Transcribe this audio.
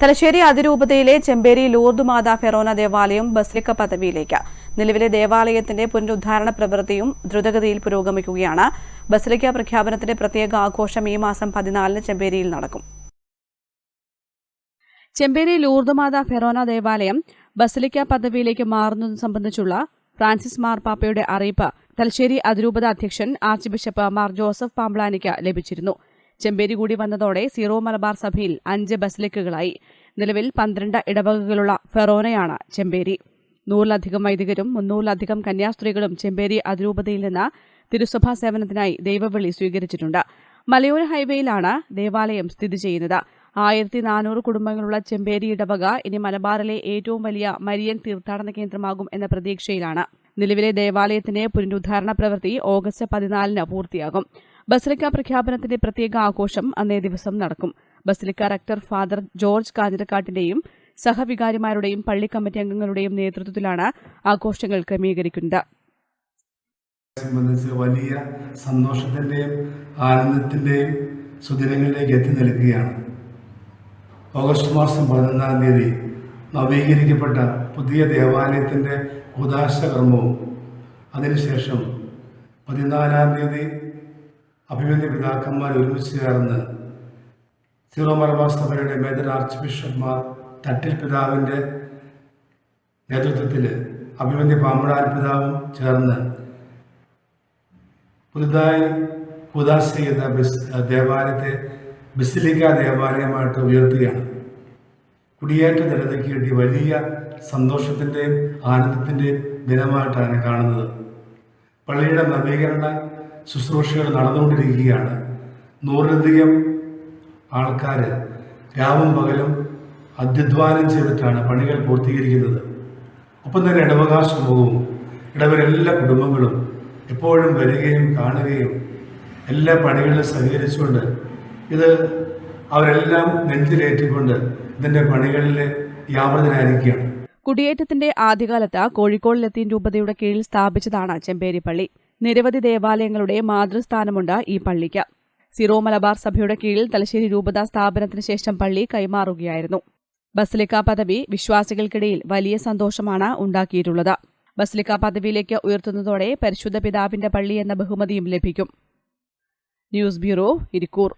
തലശ്ശേരി അതിരൂപതയിലെ ചെമ്പേരി ലൂർദ് മാതാ ഫെറോന ദേവാലയം ബസ്ലിക്ക പദവിയിലേക്ക്. നിലവിലെ ദേവാലയത്തിന്റെ പുനരുദ്ധാരണ പ്രവൃത്തിയും ദ്രുതഗതിയിൽ പുരോഗമിക്കുകയാണ്. ബസ്ലിക്ക പ്രഖ്യാപനത്തിന്റെ പ്രത്യേക ആഘോഷം ഈ മാസം പതിനാലിന് ചെമ്പേരിയിൽ നടക്കും. ചെമ്പേരി ലൂർദ് മാതാ ഫെറോന ദേവാലയം ബസലിക്ക പദവിയിലേക്ക് മാറുന്നത് സംബന്ധിച്ചുള്ള ഫ്രാൻസിസ് മാർപ്പാപ്പയുടെ അറിയിപ്പ് തലശ്ശേരി അതിരൂപത അധ്യക്ഷൻ ആർച്ച് ബിഷപ്പ് മാർ ജോസഫ് പാംബ്ലാനിക്ക് ലഭിച്ചിരുന്നു. ചെമ്പേരി കൂടി വന്നതോടെ സീറോ മലബാർ സഭയിൽ അഞ്ച് ബസിലിക്കുകളായി നിലവിൽ പന്ത്രണ്ട് ഇടവകകളുള്ള ഫെറോനയാണ് ചെമ്പേരി. നൂറിലധികം വൈദികരും മുന്നൂറിലധികം കന്യാസ്ത്രീകളും ചെമ്പേരി അതിരൂപതയിൽ നിന്ന് തിരുസഭാ സേവനത്തിനായി ദൈവവിളി സ്വീകരിച്ചിട്ടുണ്ട്. മലയോര ഹൈവേയിലാണ് ദേവാലയം സ്ഥിതി ചെയ്യുന്നത്. ആയിരത്തി നാനൂറ് കുടുംബങ്ങളുള്ള ചെമ്പേരി ഇടവക ഇനി മലബാറിലെ ഏറ്റവും വലിയ മരിയൻ തീർത്ഥാടന കേന്ദ്രമാകും എന്ന പ്രതീക്ഷയിലാണ്. നിലവിലെ ദേവാലയത്തിന്റെ പുനരുദ്ധാരണ പ്രവൃത്തി ഓഗസ്റ്റ് പതിനാലിന് പൂർത്തിയാകും. ബസലിക്ക പ്രഖ്യാപനത്തിന്റെ പ്രത്യേക ആഘോഷം അന്നേ ദിവസം നടക്കും. ബസലിക്ക റക്ടർ ഫാദർ ജോർജ് കാഞ്ഞിരക്കാട്ടിന്റെയും സഹവികാരിമാരുടെയും പള്ളി കമ്മിറ്റി അംഗങ്ങളുടെയും നേതൃത്വത്തിലാണ് ആഘോഷങ്ങൾ ക്രമീകരിക്കുന്നത്. സംബന്ധിച്ച് വലിയ സന്തോഷത്തിന്റെയും ആനന്ദത്തിന്റെയും സുദിനങ്ങളിലേക്ക് എത്തി നിൽക്കുകയാണ്. ഓഗസ്റ്റ് മാസം പതിനൊന്നാം തീയതി നവീകരിക്കപ്പെട്ട പുതിയ ദേവാലയത്തിന്റെ ഉദാശ കർമ്മവും അതിനുശേഷം പതിനാലാം തീയതി അഭിമന്യ പിതാക്കന്മാർ ഒരുമിച്ച് ചേർന്ന് സീറോ മലബാർ സഭയുടെ മേജർ ആർച്ച് ബിഷപ്പ്മാർ തട്ടിൽ പിതാവിന്റെ നേതൃത്വത്തിൽ അഭിമന്യ പാമ്പടാൻ പിതാവും ചേർന്ന് പുതുതായി ഉദാശ ചെയ്ത ബിസ് ദേവാലയത്തെ ബിസിലിക്ക ദേവാലയമായിട്ട് ഉയർത്തുകയാണ്. കുടിയേറ്റ ജനതയ്ക്ക് വേണ്ടി വലിയ സന്തോഷത്തിന്റെയും ആനന്ദത്തിന്റെയും ദിനമായിട്ടാണ് കാണുന്നത്. പള്ളിയുടെ നവീകരണ ശുശ്രൂഷകൾ നടന്നുകൊണ്ടിരിക്കുകയാണ്. നൂറിലധികം ആൾക്കാർ രാവും പകലും അധ്യധ്വാനം ചെയ്തിട്ടാണ് പണികൾ പൂർത്തീകരിക്കുന്നത്. ഒപ്പം തന്നെ ഇടവകാശ സമൂഹവും ഇടവരെല്ലാ കുടുംബങ്ങളും എപ്പോഴും വരികയും കാണുകയും എല്ലാ പണികളിലും സഹകരിച്ചുകൊണ്ട് ഇത് അവരെല്ലാം നെഞ്ചിലേറ്റിക്കൊണ്ട് ഇതിന്റെ പണികളിൽ വ്യാപൃതരായിരിക്കുകയാണ് കുടിയേറ്റത്തിന്റെ ആദ്യകാലത്ത് കോഴിക്കോട് ലത്തീൻ രൂപതയുടെ കീഴിൽ സ്ഥാപിച്ചതാണ് ചെമ്പേരി പള്ളി നിരവധി ദേവാലയങ്ങളുടെ മാതൃസ്ഥാനമുണ്ട് ഈ പള്ളിക്ക്. സിറോ മലബാർ സഭയുടെ കീഴിൽ തലശ്ശേരി രൂപത സ്ഥാപനത്തിന് ശേഷം പള്ളി കൈമാറുകയായിരുന്നു. ബസലിക്ക പദവി വിശ്വാസികൾക്കിടയിൽ വലിയ സന്തോഷമാണ് ഉണ്ടാക്കിയിട്ടുള്ളത്. ബസലിക്ക പദവിയിലേക്ക് ഉയർത്തുന്നതോടെ പരിശുദ്ധ പിതാവിന്റെ പള്ളി എന്ന ബഹുമതിയും ലഭിക്കും. News bureau Irikkur.